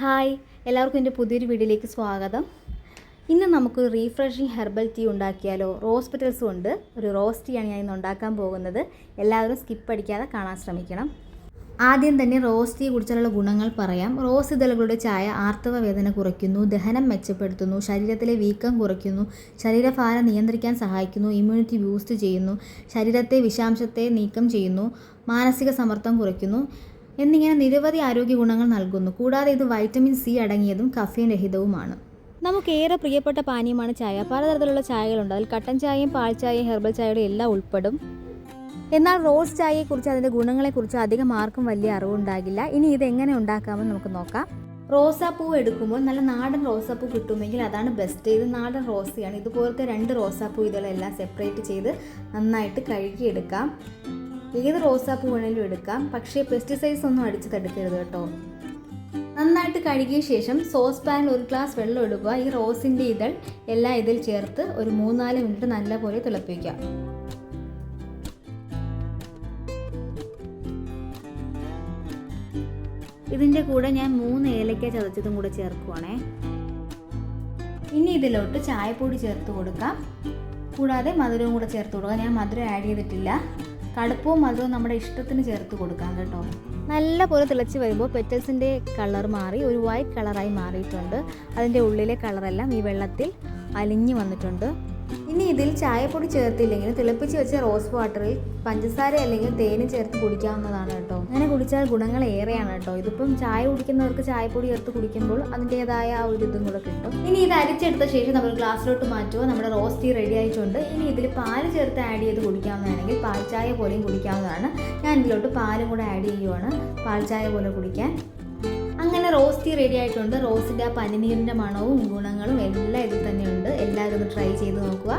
Hi എല്ലാവർക്കും എന്റെ പുതിയൊരു വീഡിയോയിലേക്ക് സ്വാഗതം. ഇന്ന് നമുക്ക് റീഫ്രഷിങ് ഹെർബൽ ടീ ഉണ്ടാക്കിയാലോ? റോസ് പെറ്റൽസ് ഉണ്ട്. ഒരു റോസ് ടീ ആണ് ഞാൻ ഇന്ന് ഉണ്ടാക്കാൻ പോകുന്നത്. എല്ലാവരും സ്കിപ്പ് അടിക്കാതെ കാണാൻ ശ്രമിക്കണം. ആദ്യം തന്നെ റോസ് ടീ കുടിച്ചാലുള്ള ഗുണങ്ങൾ പറയാം. റോസ് ഇതളുകളുടെ ചായ ആർത്തവ വേദന കുറയ്ക്കുന്നു ദഹനം മെച്ചപ്പെടുത്തുന്നു ശരീരത്തിലെ വീക്കം കുറയ്ക്കുന്നു ശരീരഭാരം നിയന്ത്രിക്കാൻ സഹായിക്കുന്നു ഇമ്മ്യൂണിറ്റി ബൂസ്റ്റ് ചെയ്യുന്നു ശരീരത്തെ വിഷാംശത്തെ നീക്കം ചെയ്യുന്നു മാനസിക സമ്മർദ്ദം കുറയ്ക്കുന്നു എന്നിങ്ങനെ നിരവധി ആരോഗ്യ ഗുണങ്ങൾ നൽകുന്നു. കൂടാതെ ഇത് വൈറ്റമിൻ സി അടങ്ങിയതും കഫീൻ രഹിതവുമാണ്. നമുക്കേറെ പ്രിയപ്പെട്ട പാനീയമാണ് ചായ. പലതരത്തിലുള്ള ചായകളുണ്ട്. അതിൽ കട്ടൻ ചായയും പാൽ ചായയും ഹെർബൽ ചായയുടെ എല്ലാം ഉൾപ്പെടും. എന്നാൽ റോസ് ചായയെക്കുറിച്ച് അതിന്റെ ഗുണങ്ങളെക്കുറിച്ച് അധികം ആർക്കും വലിയ അറിവുണ്ടാകില്ല. ഇനി ഇത് എങ്ങനെ ഉണ്ടാക്കാമെന്ന് നമുക്ക് നോക്കാം. റോസാപ്പൂ എടുക്കുമ്പോൾ നല്ല നാടൻ റോസാപ്പൂ കിട്ടുമെങ്കിൽ അതാണ് ബെസ്റ്റ് ഇത് നാടൻ റോസയാണ്. ഇതുപോലത്തെ രണ്ട് റോസാപ്പൂ ഇതെല്ലാം സെപ്പറേറ്റ് ചെയ്ത് നന്നായിട്ട് കഴുകിയെടുക്കാം. ഏത് റോസാപ്പൂ വേണമെങ്കിലും എടുക്കാം. പക്ഷേ പെസ്റ്റിസൈഡ്സ് ഒന്നും അടിച്ച് തടുക്കരുത് കേട്ടോ. നന്നായിട്ട് കഴുകിയ ശേഷം സോസ് പാനിൽ ഒരു ഗ്ലാസ് വെള്ളം എടുക്കുക ഈ റോസിന്റെ ഇതൾ എല്ലാം ഇതിൽ ചേർത്ത് ഒരു മൂന്നാൽ മിനിറ്റ് നല്ലപോലെ തിളപ്പിക്കുക. ഇതിന്റെ കൂടെ ഞാൻ മൂന്ന് ഏലക്ക ചതച്ചതും കൂടെ ചേർക്കുവാണേ. ഇനി ഇതിലോട്ട് ചായപ്പൊടി ചേർത്ത് കൊടുക്കാം. കൂടാതെ മധുരവും കൂടെ ചേർത്ത് കൊടുക്കാം. ഞാൻ മധുരം ആഡ് ചെയ്തിട്ടില്ല. കടുപ്പവും മധുരവും നമ്മുടെ ഇഷ്ടത്തിന് ചേർത്ത് കൊടുക്കാം കേട്ടോ. നല്ല പോലെ തിളച്ച് വരുമ്പോൾ പെറ്റൽസിന്റെ കളർ മാറി ഒരു വൈറ്റ് കളറായി മാറിയിട്ടുണ്ട്. അതിന്റെ ഉള്ളിലെ കളറെല്ലാം ഈ വെള്ളത്തിൽ അലിഞ്ഞു വന്നിട്ടുണ്ട്. ഇനി ഇതിൽ ചായപ്പൊടി ചേർത്തില്ലെങ്കിൽ തിളപ്പിച്ച് വെച്ച റോസ് വാട്ടറിൽ പഞ്ചസാര അല്ലെങ്കിൽ തേന് ചേർത്ത് കുടിക്കാവുന്നതാണ് കേട്ടോ. അങ്ങനെ കുടിച്ചാൽ ഗുണങ്ങൾ ഏറെയാണ് കേട്ടോ. ഇതിപ്പം ചായ കുടിക്കുന്നവർക്ക് ചായപ്പൊടി ചേർത്ത് കുടിക്കുമ്പോൾ അതിന്റെതായ ആ ഒരു ഇതും കൂടെ കിട്ടും. ഇനി ഇത് അരിച്ചെടുത്ത ശേഷം നമ്മൾ ഗ്ലാസ്സിലോട്ട് മാറ്റുക. നമ്മുടെ റോസ് ടീ റെഡി ആയിട്ടുണ്ട്. ഇനി ഇതിൽ പാൽ ചേർത്ത് ആഡ് ചെയ്ത് കുടിക്കാവുന്നതാണെങ്കിൽ പാൽ ചായ പോലെയും കുടിക്കാവുന്നതാണ്. ഞാൻ ഇതിലോട്ട് പാലും കൂടെ ആഡ് ചെയ്യുവാണ്. പാൽ ചായ പോലെ കുടിക്കാൻ. അങ്ങനെ റോസ് ടീ റെഡി ആയിട്ടുണ്ട്. റോസിന്റെ ആ പനിനീരിന്റെ മണവും ഗുണങ്ങളും എല്ലാം ഇതിൽ തന്നെയുണ്ട്. എല്ലാവരും ഒന്ന് ട്രൈ ചെയ്ത് നോക്കുക.